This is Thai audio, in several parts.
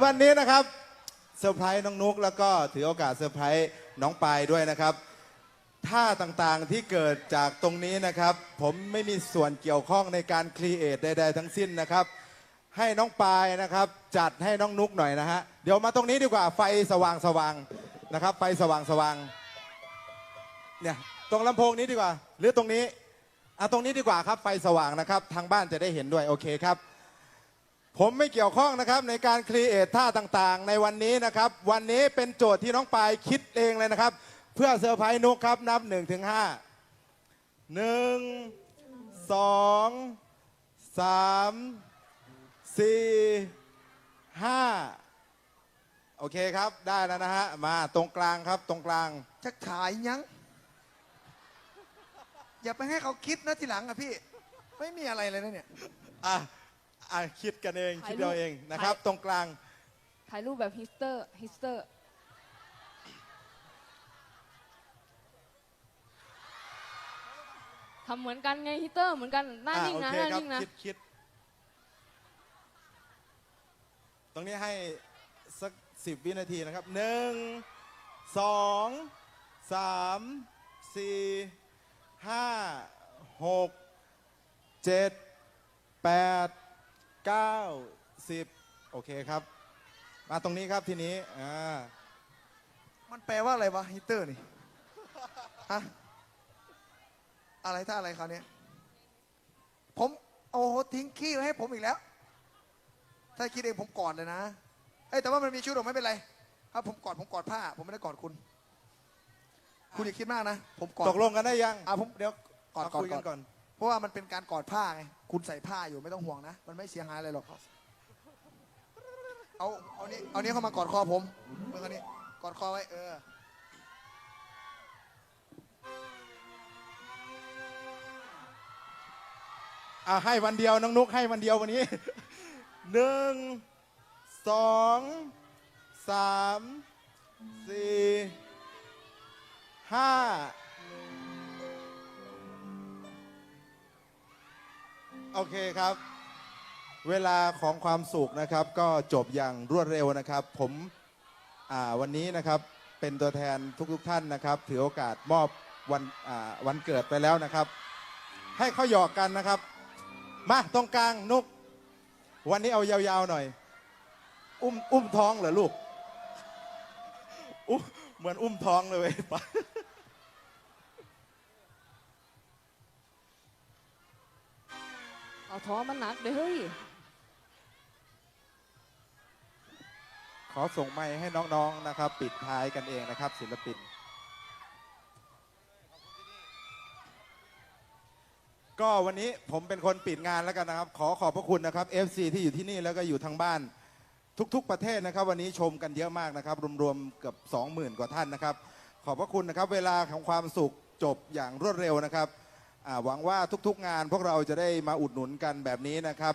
วันนี้นะครับเซอร์ไพรส์น้องนุกแล้วก็ถือโอกาสเซอร์ไพรส์น้องปายด้วยนะครับท่าต่างๆที่เกิดจากตรงนี้นะครับ ผมไม่มีส่วนเกี่ยวข้องในการครีเอทใดๆทั้งสิ้นนะครับ ให้น้องปายนะครับ จัดให้น้องนุกหน่อยนะฮะเดี๋ยวมาตรงนี้ดีกว่าไฟสว่างๆนะครับ ไฟสว่างๆเนี่ยตรงลำโพงนี้ดีกว่า หรือตรงนี้อะตรงนี้ดีกว่าครับไฟสว่างนะครับ ทางบ้านจะได้เห็นด้วยโอเคครับ ผมไม่เกี่ยวข้องนะครับในการครีเอทท่าต่างๆ ในวันนี้นะครับ วันนี้เป็นโจทย์ที่น้องปายคิดเองเลยนะครับ เพื่อเซอร์ไพรส์นุกครับนับ1นถึงห้าหนึ่งสองสามสี่ห้าโอเคครับได้แล้วนะฮะ มาตรงกลางครับตรงกลาง จะขายยัง อย่าไปให้เขาคิดนะทีหลังอะพี่ ไม่มีอะไรเลยนะเนี่ย อะ อะคิดกันเองถ่ายคิดเอารูปเองนะครับ ถ่าย ตรงกลางถ่ายรูปแบบฮิสเตอร์ฮิสเตอร์ทำเหมือนกันไงฮิสเตอร์เหมือนกันหน้าอะนิ่งโอนะเคหน้าครับนิ่งนะคิดคิดตรงนี้ให้สักสิบวินาทีนะครับหนึ่งสองสามสี่ห้าหกเจ็ดแปด เก้าสิบโอเคครับ มาตรงนี้ครับทีนี้อ่ามันแปลว่าอะไรวะฮิตเตอร์นี่ ฮะ อะไรท่าอะไรเขาวเนี่ยผมโอ้โหทิ้งขี้ไว้ให้ผมอีกแล้ว ถ้าคิดเองผมกอดเลยนะ เอ้ยแต่ว่ามันมีชุดหรอกไม่เป็นไร ถ้าผมกอดผมกอดผ้า ผมไม่ได้กอดคุณ คุณอย่าคิดมากนะ ผมกอดตกลงกันได้ยัง อะผมเดี๋ยวกอดมาก่อนคุยกกัอนดก่อนเพ ราะว่ามันเป็นการกอดผ้าไง คุณใส่ผ้าอยู่ไม่ต้องห่วงนะ มันไม่เสียหายอะไรหรอก เอา เอานี้เอานี้เข้ามากอดคอผมมือเขานี้กอดคอไว้ เออ อะให้วันเดียวน้องนุกให้วันเดียววันนี้ หนึ่งสองสามสี่ โอเคครับ เวลาของความสุขนะครับ ก็จบอย่างรวดเร็วนะครับ ผมอ่าวันนี้นะครับเป็นตัวแทนทุกๆท่านนะครับ ถือโอกาสมอบวันอ่าวันเกิดไปแล้วนะครับ ให้เขาหยอกกันนะครับ มาตรงกลางนุก วันนี้เอายาวๆหน่อย อุ้มอุ้มท้องเหรอลูกอุ้มเหมือนอุ้มท้องเลยเว้ยไป เอาท้อมันหนักเลยเฮ้ย ขอส่งไม้ให้น้องๆนะครับ ปิดท้ายกันเองนะครับ ศิลปิน ก็วันนี้ผมเป็นคนปิดงานแล้วกันนะครับ ขอขอบพระคุณนะครับ FC ที่อยู่ที่นี่แล้วก็อยู่ทางบ้าน ทุกๆประเทศนะครับ วันนี้ชมกันเยอะมากนะครับ รวมๆเกือบ20,000 กว่าท่านนะครับ ขอบพระคุณนะครับ เวลาของความสุขจบอย่างรวดเร็วนะครับ อ่าหวังว่าทุกๆงานพวกเราจะได้มาอุดหนุนกันแบบนี้นะครับ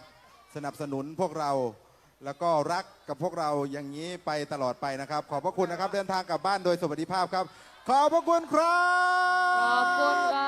สนับสนุนพวกเราแล้วก็รักกับพวกเราอย่างนี้ไปตลอดไปนะครับ ขอบพระคุณนะครับเดินทางกลับบ้านโดยสวัสดิภาพครับ ขอบพระคุณครับ ขอบคุณครั